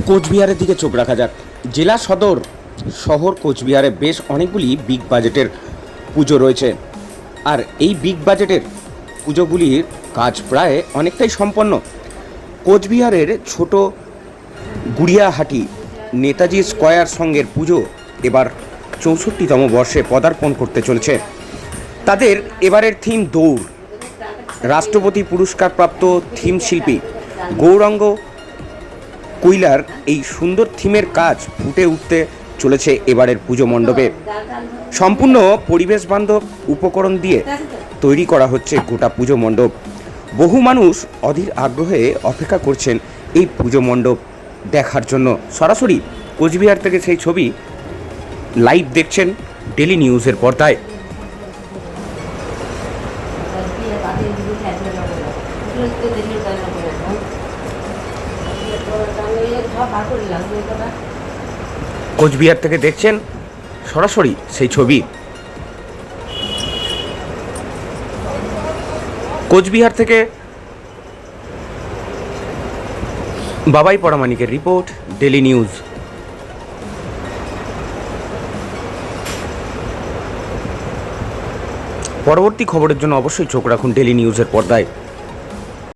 কোচবিহারের দিকে চোখ রাখা যাক। জেলা সদর শহর কোচবিহারে বেশ অনেকগুলি বিগ বাজেটের পুজো রয়েছে। আর এই বিগ বাজেটের পুজোগুলির কাজ প্রায় অনেকটাই সম্পন্ন। কোচবিহারের ছোট গুড়িয়াহাটি নেতাজি স্কয়ার সঙ্গের পুজো এবার চৌষট্টিতম বর্ষে পদার্পণ করতে চলেছে। তাদের এবারের থিম দৌড়। রাষ্ট্রপতি পুরস্কারপ্রাপ্ত থিম শিল্পী গৌরাঙ্গ কুইলার এই সুন্দর থিমের কাজ ফুটে উঠতে চলেছে এবারের পুজো মণ্ডপে। সম্পূর্ণ পরিবেশ বান্ধব উপকরণ দিয়ে তৈরি করা হচ্ছে গোটা পুজো মণ্ডপ। বহু মানুষ অধীর আগ্রহে অপেক্ষা করছেন এই পুজো মণ্ডপ দেখার জন্য। সরাসরি কোচবিহার থেকে সেই ছবি লাইভ দেখছেন ডেলি নিউজের পর্দায়। কোচবিহার থেকে দেখছেন সরাসরি সেই ছবি। কোচবিহার থেকে বাবাই পরামানিকের রিপোর্ট ডেলি নিউজ। পরবর্তী খবরের জন্য অবশ্যই চোখ রাখুন ডেলি নিউজের পর্দায়।